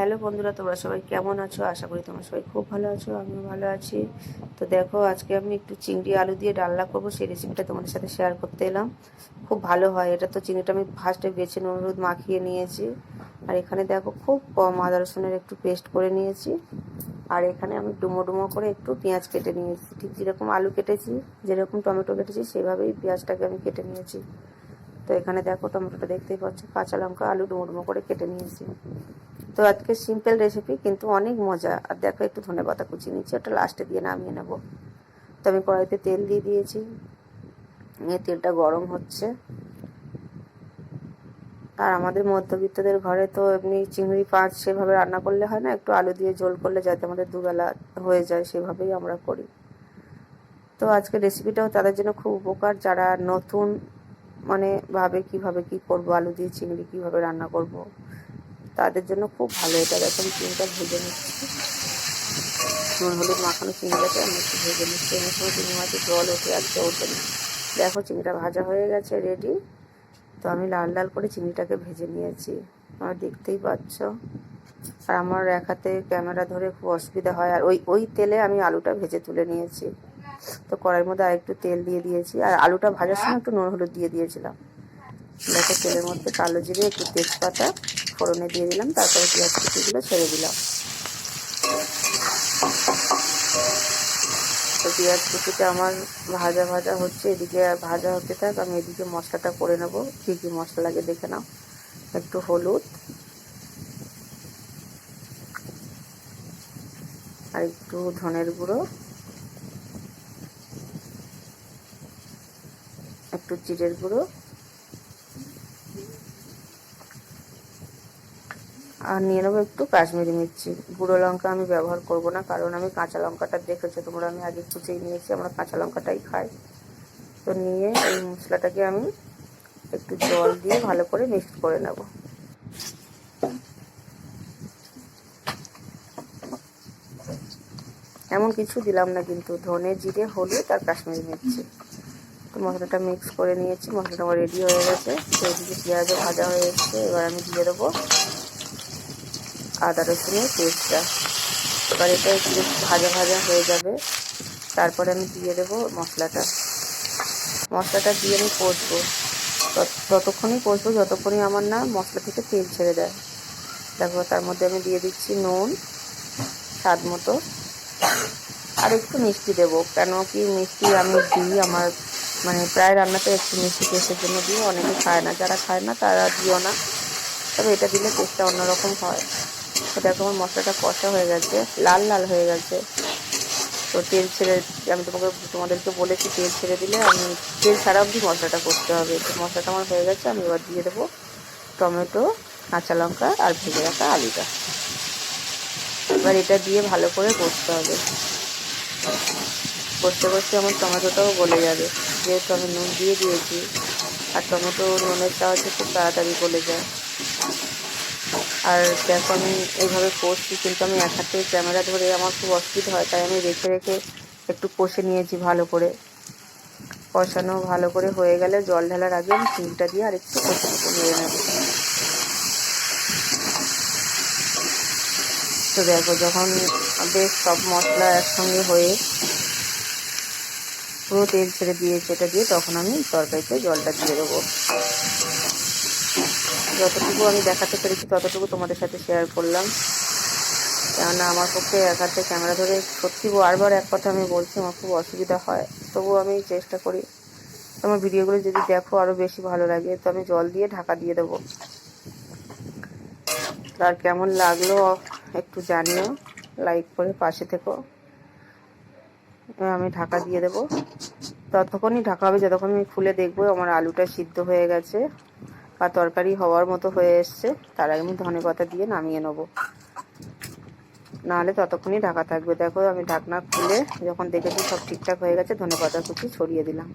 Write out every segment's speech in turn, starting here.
Hello বন্ধুরা, তোমরা সবাই কেমন আছো? আশা করি তোমরা সবাই খুব ভালো আছো, আমিও ভালো আছি। তো দেখো, আজকে আমি একটু চিংড়ি আলু দিয়ে ডালনা করব, সেই রেসিপিটা তোমাদের সাথে শেয়ার করতে এলাম। খুব ভালো হয়, এটা তো চিংড়িটা আমি ফার্স্টে বেছে হলুদ মাখিয়ে নিয়েছি। আর এখানে দেখো, খুব কম আদা রসুনের একটু পেস্ট করে নিয়েছি। আর এখানে আমি ডুমো ডুমো করে একটু পেঁয়াজ কেটে নিয়েছি। ঠিক যেরকম আলু কেটেছি, যেরকম টমেটো কেটেছি, সেভাবেই পেঁয়াজটাকে আমি কেটে নিয়েছি। তো এখানে দেখো, টমেটোটা দেখতেই পাচ্ছ, কাঁচা লঙ্কা, আলু ডুমো ডুমো করে কেটে নিয়েছি। তো আজকে সিম্পল রেসিপি কিন্তু অনেক মজা। আর দেখো একটু ধনে পাতা কুচি নিচ্ছি, ওটা লাস্টে দিয়ে নামিয়ে নেব। তো আমি কড়াইতে তেল দিয়ে দিয়েছি। নিয়ে তেলটা গরম হচ্ছে। আর আমাদের মধ্যবিত্তদের ঘরে তো এমনি চিংড়ি পাঁচ সেভাবে রান্না করলে হয় না, একটু আলু দিয়ে ঝোল করলে যাতে আমাদের দুবেলা হয়ে যায় সেভাবেই আমরা করি। তো আজকে রেসিপিটাও তাদের জন্য খুব উপকার। যারা নতুন মানে ভাবে কীভাবে কি করব, আলু দিয়ে চিংড়ি কীভাবে রান্না করব তাদের জন্য খুব ভালো। এটা দেখো, আমি চিংড়িটা ভেজে নিচ্ছি। নুন, হলুদ, মাখানো চিংড়িটাকে আমি একটু ভেজে নিচ্ছি। এমন সময় চিংড়ি মাছের জল উঠে আসছে ওঠে না। দেখো চিংড়িটা ভাজা হয়ে গেছে রেডি তো আমি লাল লাল করে চিংড়িটাকে ভেজে নিয়েছি। তোমরা দেখতেই পাচ্ছ। আর আমার এক হাতে ক্যামেরা ধরে খুব অসুবিধা হয়। আর ওই ওই তেলে আমি আলুটা ভেজে তুলে নিয়েছি। তো কড়াইয়ের মধ্যে আরেকটু তেল দিয়ে দিয়েছি। আর আলুটা ভাজার সময় একটু নুন, হলুদ দিয়ে দিয়েছিলাম। দেখো তেলের মধ্যে কালো জিরে, একটু তেজপাতা ফোড়নে দিয়ে দিলাম, তারপরে পেঁয়াজ কুচিগুলো ছেড়ে দিলাম। তো পেঁয়াজ কুচিটা আমার ভাজা ভাজা হচ্ছে, এদিকে ভাজা হতে থাক, আমি এদিকে মশলাটা করে নেব। কী কী মশলা লাগে দেখে নাও। একটু হলুদ আর একটু ধনের গুঁড়ো, একটু জিরের গুঁড়ো আর নিয়ে নেব একটু কাশ্মীরি মির্চি। গুঁড়ো লঙ্কা আমি ব্যবহার করব না, কারণ আমি কাঁচা লঙ্কাটা দেখেছ, তোমরা আমি আগে কুচিয়ে নিয়েছি, আমরা কাঁচা লঙ্কাটাই খাই। তো নিয়ে এই মশলাটাকে আমি একটু জল দিয়ে ভালো করে মিক্সড করে নেব। এমন কিছু দিলাম না কিন্তু, ধনে, জিরে, হলুদ আর কাশ্মীরি মির্চি। তো মশলাটা মিক্স করে নিয়েছি, মশলাটা আমার রেডি হয়ে গেছে। তো এদিকে পেঁয়াজও ভাজা হয়ে এসছে, এবার আমি দিয়ে দেবো আদা রসুনের পেস্টটা। এবার এটা একটু ভাজা ভাজা হয়ে যাবে। তারপরে আমি দিয়ে দেবো মশলাটা। মশলাটা দিয়ে আমি কষবো। ততক্ষণই কষবো, যতক্ষণই আমার না মশলা থেকে তেল ছেড়ে দেয়। দেখো, তার মধ্যে আমি দিয়ে দিচ্ছি নুন, স্বাদ মতো। আর একটু মিষ্টি দেবো, কেন কি মিষ্টি আমি দিই, আমার মানে প্রায় রান্নাতে একটু মিষ্টি টেস্টের জন্য দিই, অনেকে খায় না। যারা খায় না, তারা দিও না। তবে এটা দিলে টেস্টটা অন্যরকম হয়। দেখো আমার মশলাটা কষা হয়ে গেছে, লাল লাল হয়ে গেছে। তো তেল ছেড়ে, আমি তোমাকে, তোমাদেরকে বলেছি তেল ছেড়ে দিলে আমি, তেল ছাড়া অবধি মশলাটা করতে হবে। তো মশলাটা আমার হয়ে গেছে, আমি এবার দিয়ে দেবো টমেটো, কাঁচা লঙ্কা আর ভেজে রাখা আলুটা। এবার এটা দিয়ে ভালো করে কষতে হবে। কষতে কষতে আমার টমেটোটাও গলে যাবে। যেহেতু আমি নুন দিয়ে দিয়েছি, আর টমেটো নুনের সাহায্যে খুব তাড়াতাড়ি গলে যায়। আর দেখো, আমি এইভাবে করছি কিন্তু আমি এক হাতে ক্যামেরা ধরে আমার খুব অসুবিধা হয়, তাই আমি রেখে রেখে একটু কষে নিয়েছি ভালো করে। কষানো ভালো করে হয়ে গেলে জল ঢালার আগে আমি চিংড়িটা দিয়ে আর একটু কষে নিয়ে নেব তো দেখো, যখন বেশ সব মশলা একসঙ্গে হয়ে পুরো তেল ছেড়ে দিয়েছে, এটা দিয়ে তখন আমি তরকারিতে জলটা দিয়ে দেবো। যতটুকু আমি দেখাতে পেরেছি, ততটুকু তোমাদের সাথে শেয়ার করলাম। কেননা আমার পক্ষে এক হাতে ক্যামেরা ধরে সত্যি বারবার এক কথা আমি বলছি, আমার খুব অসুবিধা হয়। তবুও আমি চেষ্টা করি। তোমার ভিডিওগুলো যদি দেখো আরও বেশি ভালো লাগে, তো আমি জল দিয়ে ঢাকা দিয়ে দেবো। আর কেমন লাগল একটু জানিও লাইক করে পাশে থেকো। আমি ঢাকা দিয়ে দেবো। ততক্ষণই ঢাকা হবে, যতক্ষণ আমি খুলে দেখব, আমার আলুটা সিদ্ধ হয়ে গেছে। বা তরকারি হওয়ার মতো হয়ে এসছে, তার আগে আমি ধনে পাতা দিয়ে নামিয়ে নেব। নাহলে ততক্ষণই ঢাকা থাকবে। দেখো, আমি ঢাকনা খুলে যখন দেখেছি সব ঠিকঠাক হয়ে গেছে, ধনে পাতা কুচি ছড়িয়ে দিলাম।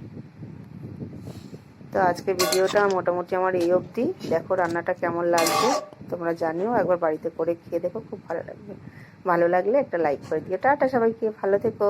তো আজকে ভিডিওটা মোটামুটি আমার এই অবধি। দেখো, রান্নাটা কেমন লাগছে? তোমরা জানিও, একবার বাড়িতে করে খেয়ে দেখো, খুব ভালো লাগবে। ভালো লাগলে একটা লাইক করে দিও। টাটা সবাইকে, ভালো থেকো।